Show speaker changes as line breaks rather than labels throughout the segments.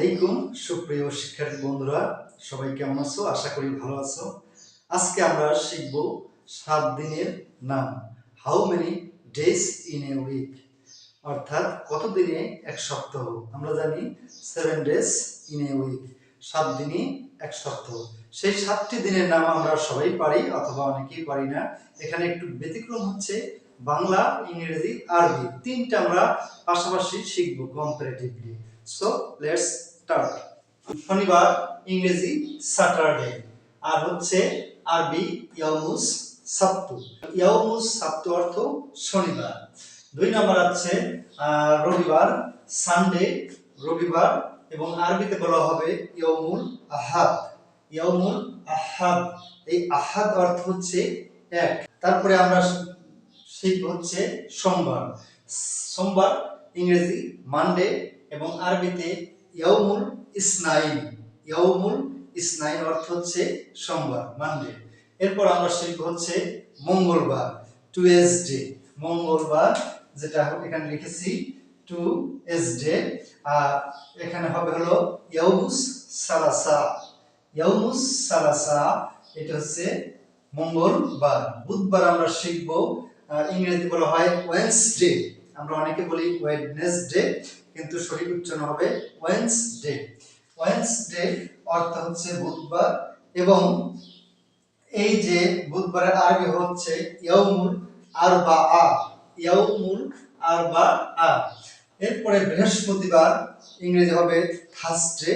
আলাইকুম। সুপ্রিয় শিক্ষার্থী বন্ধুরা, সবাই কেমন আছো? আশা করি ভালো আছো। আজকে আমরা শিখব সাত দিনের নাম। How many days in a week অর্থাৎ কত দিনে এক সপ্তাহ? আমরা জানি seven days in a week সাত দিনই এক সপ্তাহ। সেই সাতটি দিনের নাম আমরা সবাই পারি, অথবা অনেকেই পারি না। এখানে একটু ব্যতিক্রম হচ্ছে বাংলা, ইংরেজি, আরবি। তিনটা আমরা পাশাপাশি শিখব কম্পারেটিভলি সো লেটস শনিবার, ইংরেজি স্যাটারডে আর হচ্ছে আরবি ইয়ামুস সাপ্তু ইয়ামুস সাপ্তু অর্থ শনিবার। দুই নম্বর আছে রবিবার সানডে রবিবার, এবং আরবিতে বলা হবে ইয়ামুল আহাদ। ইয়ামুল আহাদ। এই আহাদ অর্থ হচ্ছে এক। তারপরে আমরা শিখব হচ্ছে সোমবার। সোমবার ইংরেজি মানডে এবং আরবিতে ইয়াউমুল ইসনাইন। ইয়াউমুল ইসনাইন অর্থ হচ্ছে সোমবার মানডে এরপর আমরা শিখব হচ্ছে মঙ্গলবার টুয়েসডে মঙ্গলবার যেটা এখানে লিখেছি টু এস ডে আর এখানে হবে হলো ইয়াউমুস সালাসা। ইয়াউমুস সালাসা, এটা হচ্ছে মঙ্গলবার। বুধবার আমরা শিখব ইংরেজি বলা হয় ওয়েন্সডে আমরা অনেকে বলি ওয়েডনেসডে কিন্তু সঠিক উচ্চারণ হবে ওয়েন্সডে ওয়েন্সডে অর্থ হচ্ছে বুধবার এবং এই যে বুধবারের আরবি হচ্ছে ইয়াউমুল আরবা আ। ইয়াউমুল আরবা আ। এরপরে বৃহস্পতিবার ইংরেজি হবে Thursday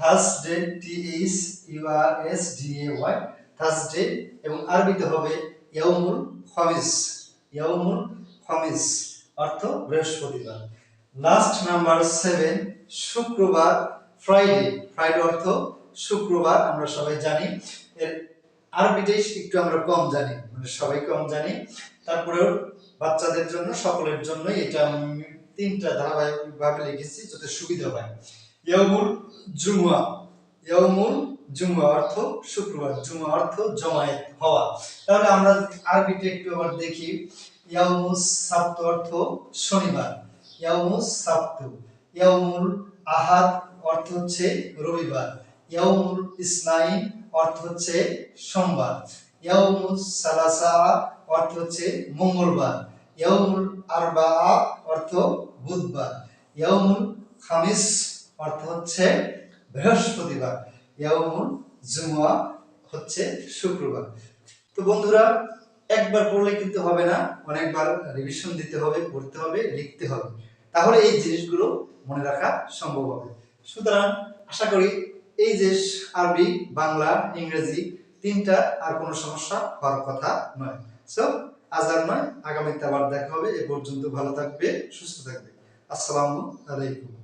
Thursday T H U R S D A Y Thursday এবং আরবিতে হবে ইয়াউমুল খমিস। ইয়াউমুল খমিস। অর্থ বৃহস্পতিবার। লাস্ট নাম্বার সেভেন শুক্রবার ফ্রাইডে ফ্রাইডে অর্থ শুক্রবার, আমরা সবাই জানি। এর আরবিটাই একটু আমরা কম জানি মানে সবাই কম জানি। তারপরেও বাচ্চাদের জন্য, সকলের জন্য এটা তিনটা ধারাবাহিকভাবে লিখেছি যাতে সুবিধা হয়। ইয়ামুল জুমুয়া। ইয়ামুল জুমুয়া অর্থ শুক্রবার, জুমুয়া অর্থ জমায়েত হওয়া। তাহলে আমরা আরবিতে একটু আবার দেখি। ইয়ামুস সাপ্ত অর্থ শনিবার। ইয়ামুস সাপ্ত ইয়ামুল আহাদ অর্থ হচ্ছে রবিবার। ইয়ামুল ইসনাইন অর্থ হচ্ছে সোমবার। ইয়ামুল সালাসা অর্থ হচ্ছে মঙ্গলবার। ইয়ামুল আরবা অর্থ বুধবার। ইয়ামুল খামিস অর্থ হচ্ছে বৃহস্পতিবার। ইয়ামুল জুমুয়া হচ্ছে শুক্রবার। তো বন্ধুরা একবার পড়লে কিন্তু হবে না, অনেকবার রিভিশন দিতে হবে, পড়তে হবে, লিখতে হবে। তাহলে এই জিনিসগুলো মনে রাখা সম্ভব হবে। সুতরাং আশা করি এই যে আরবি, বাংলা, ইংরেজি তিনটা আর কোনো সমস্যা হওয়ার কথা নয়। সো আজ আর নয়, আগামীতে আবার দেখা হবে। এ পর্যন্ত ভালো থাকবে, সুস্থ থাকবে। আসসালামু আলাইকুম।